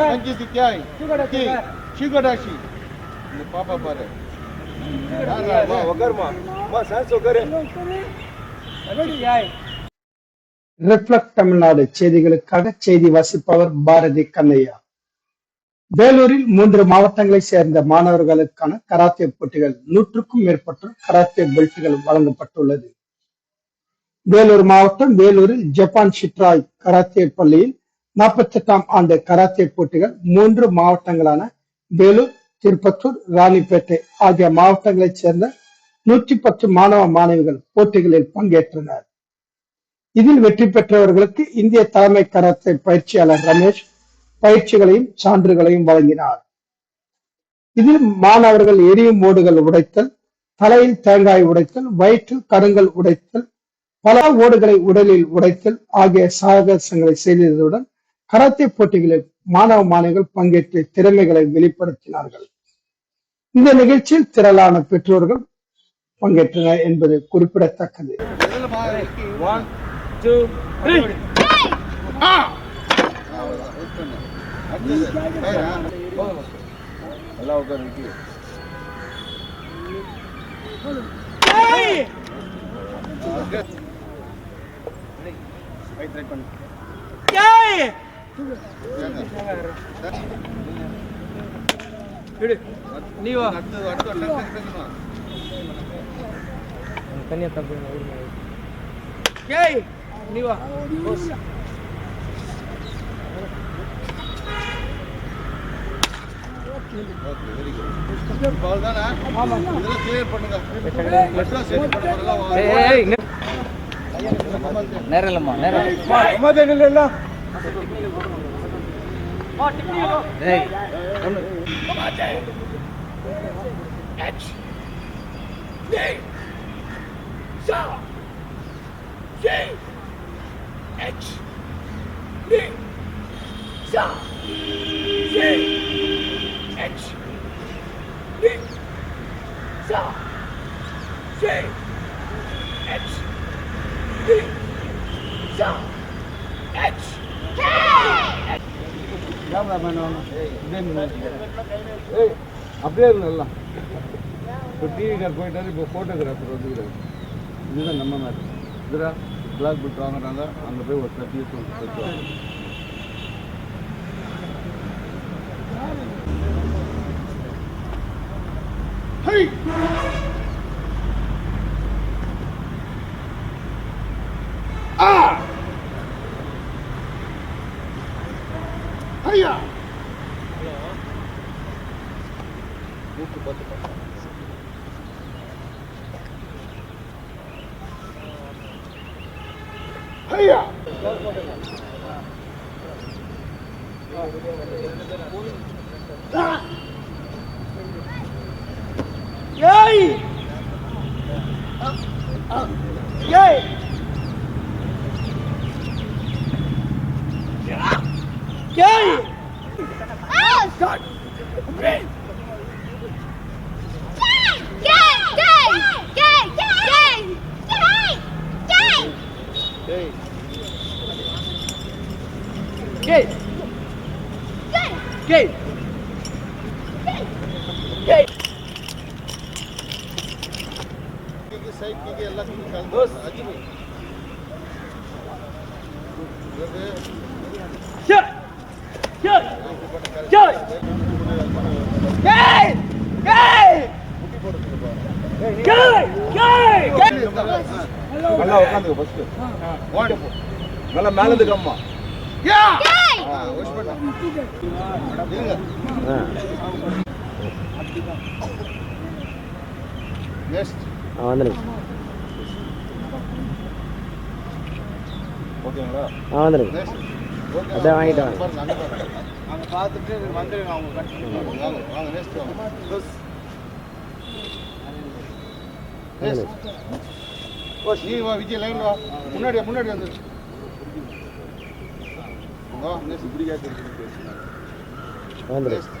பஞ்சித்து கியாய் கி. ஷிகடாஷி இந்த பாப்பா பாரு. வா உட்காருமா வா சான்ஸ் உட்காரு ரிஃப்ளக்ட் தமிழ்நாடு செய்திகளுக்காக செய்தி வாசிப்பவர் பாரதி கண்ணையா. வேலூரில் மூன்று மாவட்டங்களைச் சேர்ந்த மாணவர்களுக்கான கராத்தே போட்டிகள் நூற்றுக்கும் மேற்பட்ட கராத்தே பெல்ட்டுகள் வழங்கப்பட்டுள்ளது. வேலூர் மாவட்டம் வேலூரில் ஜப்பான் ஷிட்ராய் கராத்தே பள்ளியில் நாற்பத்தி எட்டாம் ஆண்டு கராத்தே போட்டிகள் மூன்று மாவட்டங்களான வேலூர் திருப்பத்தூர் ராணிப்பேட்டை ஆகிய மாவட்டங்களைச் சேர்ந்த நூற்றி பத்து மாணவ மாணவிகள் போட்டிகளில் பங்கேற்றனர். இதில் வெற்றி பெற்றவர்களுக்கு இந்திய தலைமை கராத்தே பயிற்சியாளர் ரமேஷ் பயிற்சிகளையும் சான்றுகளையும் வழங்கினார். இதில் மாணவர்கள் எரியும் ஓடுகள் உடைத்தல் தலையில் தேங்காய் உடைத்தல் வயிற்றில் கருங்கல் உடைத்தல் பல ஓடுகளை உடலில் உடைத்தல் ஆகிய சாகசங்களை செய்ததுடன் கராத்தே போட்டிகளில் மாணவ மாணவிகள் பங்கேற்று திறமைகளை வெளிப்படுத்தினார்கள் இந்த நிகழ்ச்சியில் திரளான பெற்றோர்கள் பங்கேற்றனர் என்பது குறிப்பிடத்தக்கது Yeah! டூ த்ரீ நல்லா உட்காரு விக்கி ரைட் ரைட் பண்ணு நீ வா அடுத்து அடுத்து டக்கு டக்குமா தனியா தப்பு ஏய் நீ வா ஓகே வெரி குட் பால் தானே இதெல்லாம் கிளியர் பண்ணுங்க மெட்ராஸ் சரி பண்ணுறதெல்லாம் ஏய் ஏய் நேரம் இல்லம்மா ஏய் ஏய் அப்படியே இருக்கு நல்லா. இப்போ டிவிக்கார் போயிட்டாரு இப்போ ஃபோட்டோகிராஃபர் வந்துக்கிறாரு இதுதான் நம்ம மாதிரி. இதுரா பிளாக் பெல்ட் வாங்குறாங்க. அங்கே போய் ஒரு தேர்ட்டி இயர்ஸ் வச்சுருவாங்க ஏய் ஏய் ஏய் ஏய் ஏய் ஏய் ஏய் கிக்கு சைட் கிக்கு எல்லாத்துக்கும் கலந்து ஏய் நல்லா உட்காந்துக்க ஃபர்ஸ்ட் நல்லா மேல இருந்து கம்மா நெக்ஸ்ட் வந்துடுங்க ஓகேங்களா? ஆ வந்துடுங்க அதான் வாங்கிட்டு வாங்க. அங்க பார்த்துட்டு வந்துருங்க அவங்க கண்டினியூ வாங்க நெக்ஸ்ட் ஓ நீ வா விஜய் லைன் வா. முன்னாடி முன்னாடி வந்து. வா இப்படி கேட்டு வந்துடுங்க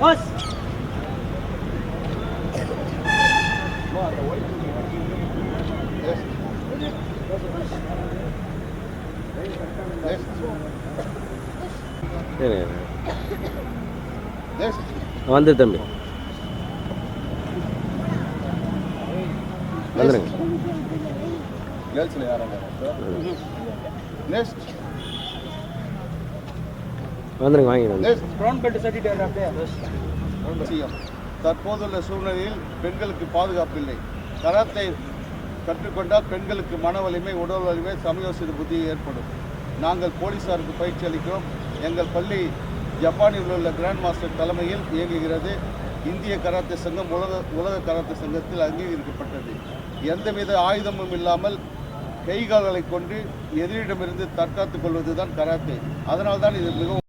பாஸ் வந்துரு தம்பி. வந்துருங்க நெக்ஸ்ட் வாங்கிடுங்க அவசியம். தற்போதுள்ள சூழ்நிலையில் பெண்களுக்கு பாதுகாப்பு இல்லை. கராத்தை கற்றுக்கொண்டால் பெண்களுக்கு மன வலிமை உடல் வலிமை சமயோசித புத்தி ஏற்படும். நாங்கள் போலீசாருக்கு பயிற்சி அளிக்கிறோம். எங்கள் பள்ளி ஜப்பானில் உள்ள கிராண்ட் மாஸ்டர் தலைமையில் இயங்குகிறது. இந்திய கராத்தே சங்கம் உலக உலக கராத்தே சங்கத்தில் அங்கீகரிக்கப்பட்டது. எந்தவித ஆயுதமும் இல்லாமல் கைகால்களை கொண்டு எதிரிடமிருந்து தற்காத்துக் கொள்வதுதான் கராத்தே. அதனால்தான் இது மிகவும்